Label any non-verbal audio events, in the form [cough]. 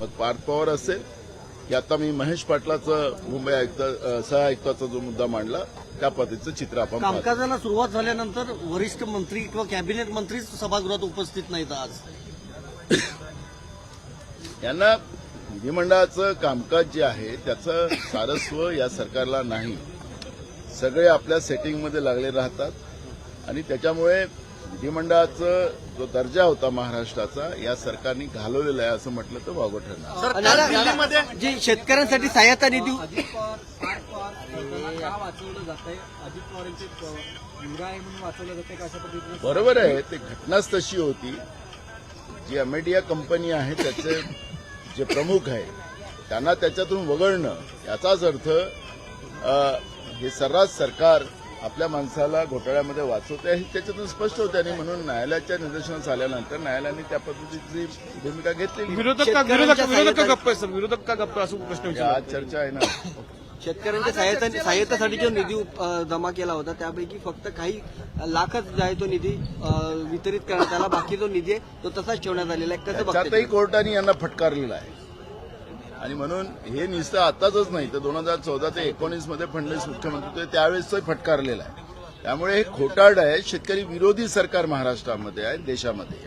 पार्थ पवार असेल की आता मी महेश पाटलाचं मुंबई आयुक्त अ, सहआयुक्ताचा जो मुद्दा मांडला त्या पद्धतीचं चित्र आपण. कामकाजाला सुरुवात झाल्यानंतर वरिष्ठ मंत्री किंवा कॅबिनेट मंत्रीच सभागृहात उपस्थित नाहीत आज. [coughs] यांना विधिमंडळाचं कामकाज जे आहे त्याचं सारस्व या सरकारला नाही. सगळे आपल्या सेटिंगमध्ये लागले राहतात. आणि त्याच्यामुळे विधिमंडळाचा जो दर्जा होता महाराष्ट्राचा या सरकारने घालवलेला आहे असं म्हटलं तर वावगं ठरणार. जे शेतकऱ्यांसाठी सहायता निधी हे बरोबर आहे ते घटनाच तशी होती. जी अमेडिया कंपनी आहे त्याचे जे प्रमुख आहे त्यांना त्याच्यातून वगळणं याचाच अर्थ हे सर्रास सरकार आपल्या माणसाला घोटाळ्यामध्ये वाचवते हे त्याच्यातून स्पष्ट होते आणि म्हणून न्यायालयाच्या निदर्शनास आल्यानंतर न्यायालयाने त्या पद्धतीची भूमिका घेतलेली. विरोधक का विरोधक विरोधक का गप्प आहे सर? विरोधक का गप्प? असं प्रश्न आज चर्चा आहे ना. शेतकऱ्यांच्या सहायता सहायतासाठी जो निधी जमा केला होता त्यापैकी फक्त काही लाखच जो आहे तो निधी वितरित करण्यात आला. बाकी जो निधी आहे तो तसाच ठेवण्यात आलेला आहे. कसं? कोर्टाने यांना फटकारलेला आहे. आणि म्हणून हे नुसतं आताच नाही तर दोन हजार चौदा ते एकोणीसमध्ये फडणवीस मुख्यमंत्री होते त्यावेळेस फटकारलेला आहे. त्यामुळे हे खोटारड आहे शेतकरी विरोधी सरकार महाराष्ट्रामध्ये आहे देशामध्ये